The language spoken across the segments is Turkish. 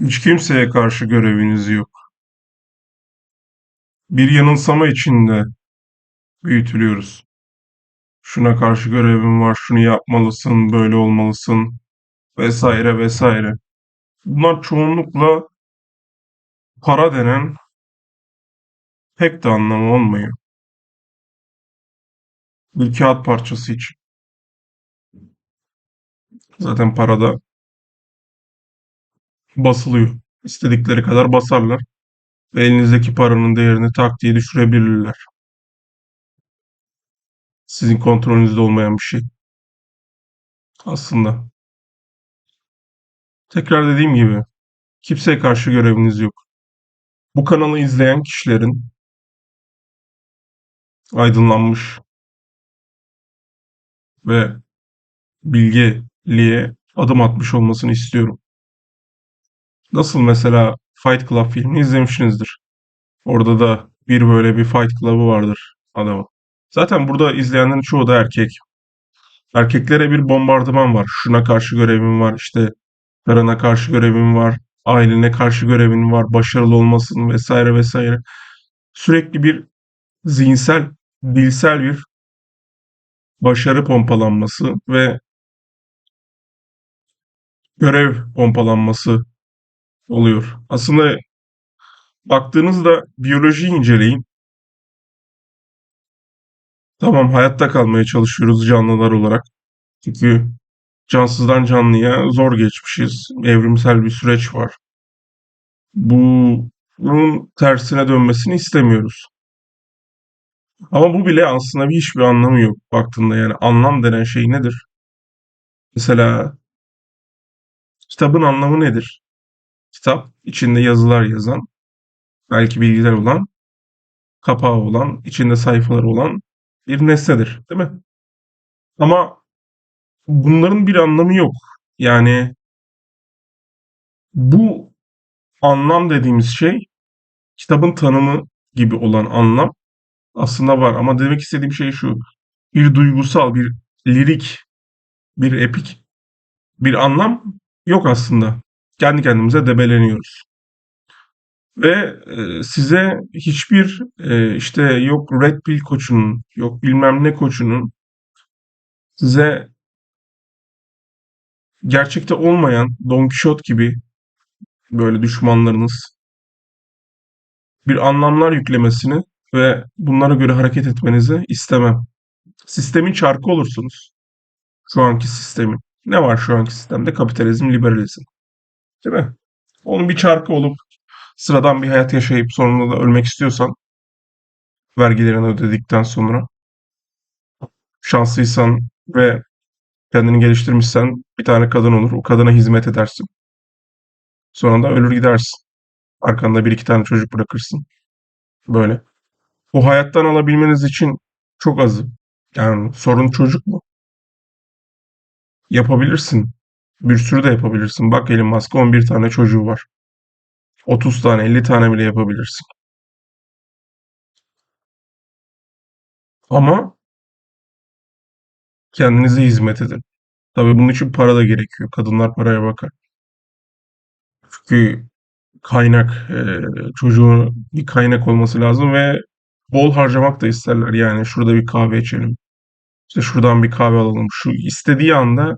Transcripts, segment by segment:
Hiç kimseye karşı göreviniz yok. Bir yanılsama içinde büyütülüyoruz. Şuna karşı görevin var, şunu yapmalısın, böyle olmalısın vesaire vesaire. Bunlar çoğunlukla para denen pek de anlamı olmuyor. Bir kağıt parçası için. Zaten parada basılıyor. İstedikleri kadar basarlar ve elinizdeki paranın değerini tak diye düşürebilirler. Sizin kontrolünüzde olmayan bir şey. Aslında. Tekrar dediğim gibi kimseye karşı göreviniz yok. Bu kanalı izleyen kişilerin aydınlanmış ve bilgeliğe adım atmış olmasını istiyorum. Nasıl mesela Fight Club filmini izlemişsinizdir. Orada da bir böyle bir Fight Club'ı vardır adamın. Zaten burada izleyenlerin çoğu da erkek. Erkeklere bir bombardıman var. Şuna karşı görevin var, işte karına karşı görevin var, ailene karşı görevin var, başarılı olmasın vesaire vesaire. Sürekli bir zihinsel, dilsel bir başarı pompalanması ve görev pompalanması oluyor. Aslında baktığınızda biyolojiyi inceleyin. Tamam hayatta kalmaya çalışıyoruz canlılar olarak. Çünkü cansızdan canlıya zor geçmişiz. Evrimsel bir süreç var. Bu bunun tersine dönmesini istemiyoruz. Ama bu bile aslında bir hiçbir anlamı yok baktığında yani anlam denen şey nedir? Mesela kitabın anlamı nedir? Kitap içinde yazılar yazan, belki bilgiler olan, kapağı olan, içinde sayfaları olan bir nesnedir, değil mi? Ama bunların bir anlamı yok. Yani bu anlam dediğimiz şey kitabın tanımı gibi olan anlam aslında var. Ama demek istediğim şey şu. Bir duygusal, bir lirik, bir epik bir anlam yok aslında. Kendi kendimize debeleniyoruz. Ve e, size hiçbir e, işte yok Red Pill koçunun, yok bilmem ne koçunun size gerçekte olmayan Don Quixote gibi böyle düşmanlarınız bir anlamlar yüklemesini ve bunlara göre hareket etmenizi istemem. Sistemin çarkı olursunuz. Şu anki sistemin. Ne var şu anki sistemde? Kapitalizm, liberalizm. Değil mi? Onun bir çarkı olup sıradan bir hayat yaşayıp sonunda da ölmek istiyorsan vergilerini ödedikten sonra şanslıysan ve kendini geliştirmişsen bir tane kadın olur. O kadına hizmet edersin. Sonra da ölür gidersin. Arkanda bir iki tane çocuk bırakırsın. Böyle. O hayattan alabilmeniz için çok azı. Yani sorun çocuk mu? Yapabilirsin. Bir sürü de yapabilirsin. Bak Elon Musk 11 tane çocuğu var. 30 tane, 50 tane bile yapabilirsin. Ama kendinize hizmet edin. Tabii bunun için para da gerekiyor. Kadınlar paraya bakar. Çünkü kaynak, e, çocuğun bir kaynak olması lazım ve bol harcamak da isterler. Yani şurada bir kahve içelim. İşte şuradan bir kahve alalım. Şu istediği anda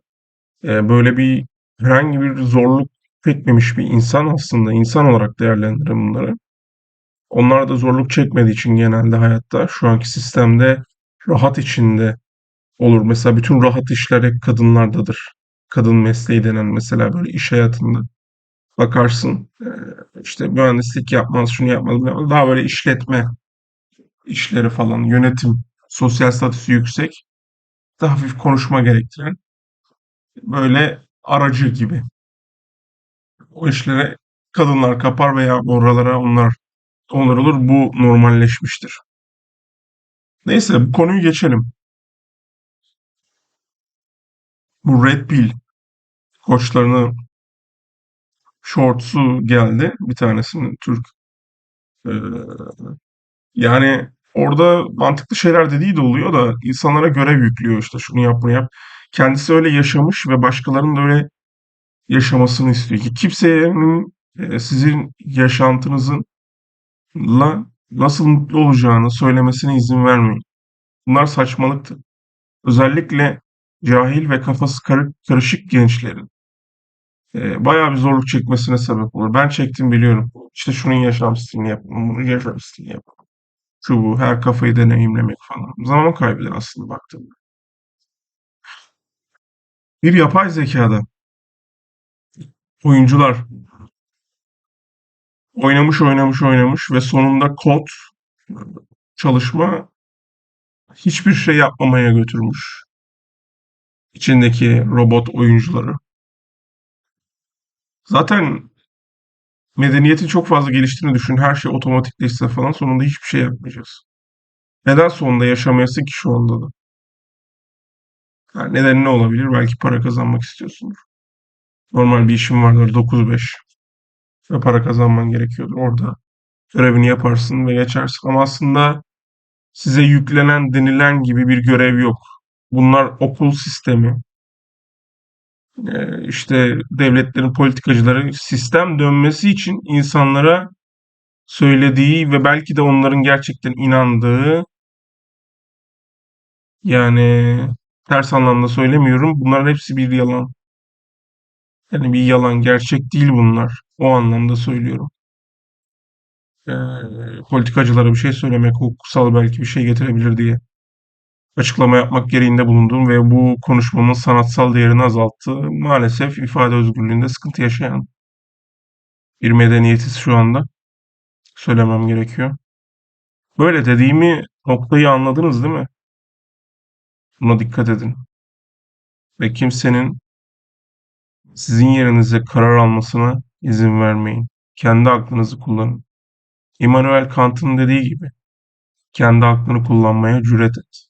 e, böyle bir herhangi bir zorluk çekmemiş bir insan aslında. insan olarak değerlendirin bunları. Onlar da zorluk çekmediği için genelde hayatta şu anki sistemde rahat içinde olur. Mesela bütün rahat işler hep kadınlardadır. Kadın mesleği denen mesela böyle iş hayatında bakarsın e, işte mühendislik yapmaz, şunu yapmaz. daha böyle işletme işleri falan, yönetim, sosyal statüsü yüksek, daha hafif konuşma gerektiren böyle aracı gibi. O işlere kadınlar kapar veya oralara onlar onlar olur. Bu normalleşmiştir. Neyse bu konuyu geçelim. Bu Red Pill koçlarını shorts'u geldi. Bir tanesinin Türk. Ee, yani orada mantıklı şeyler dediği de oluyor da insanlara görev yüklüyor işte şunu yap bunu yap. Kendisi öyle yaşamış ve başkalarının da öyle yaşamasını istiyor ki kimsenin e, sizin yaşantınızın la nasıl mutlu olacağını söylemesine izin vermeyin. Bunlar saçmalıktır. Özellikle cahil ve kafası karı- karışık gençlerin e, bayağı bir zorluk çekmesine sebep olur. Ben çektim biliyorum. İşte şunun yaşam stilini yapalım, bunun yaşam stilini yapalım. Şu bu, her kafayı deneyimlemek falan. Zaman kaybeder aslında baktığımda. Bir yapay zekada oyuncular oynamış oynamış oynamış ve sonunda kod çalışma hiçbir şey yapmamaya götürmüş. İçindeki robot oyuncuları. Zaten medeniyetin çok fazla geliştiğini düşün. Her şey otomatikleşse falan sonunda hiçbir şey yapmayacağız. Neden sonunda yaşamayasın ki şu anda da? Yani nedeni ne olabilir? Belki para kazanmak istiyorsundur. Normal bir işin vardır 9-5 ve para kazanman gerekiyordur. Orada görevini yaparsın ve geçersin. Ama aslında size yüklenen denilen gibi bir görev yok. Bunlar okul sistemi, e, işte devletlerin politikacıları sistem dönmesi için insanlara söylediği ve belki de onların gerçekten inandığı yani ters anlamda söylemiyorum. Bunların hepsi bir yalan. Yani bir yalan, gerçek değil bunlar. O anlamda söylüyorum. Ee, politikacılara bir şey söylemek, hukuksal belki bir şey getirebilir diye açıklama yapmak gereğinde bulundum ve bu konuşmamın sanatsal değerini azalttı. Maalesef ifade özgürlüğünde sıkıntı yaşayan bir medeniyetiz şu anda. Söylemem gerekiyor. Böyle dediğimi noktayı anladınız değil mi? Buna dikkat edin. Ve kimsenin sizin yerinize karar almasına izin vermeyin. Kendi aklınızı kullanın. Immanuel Kant'ın dediği gibi kendi aklını kullanmaya cüret et.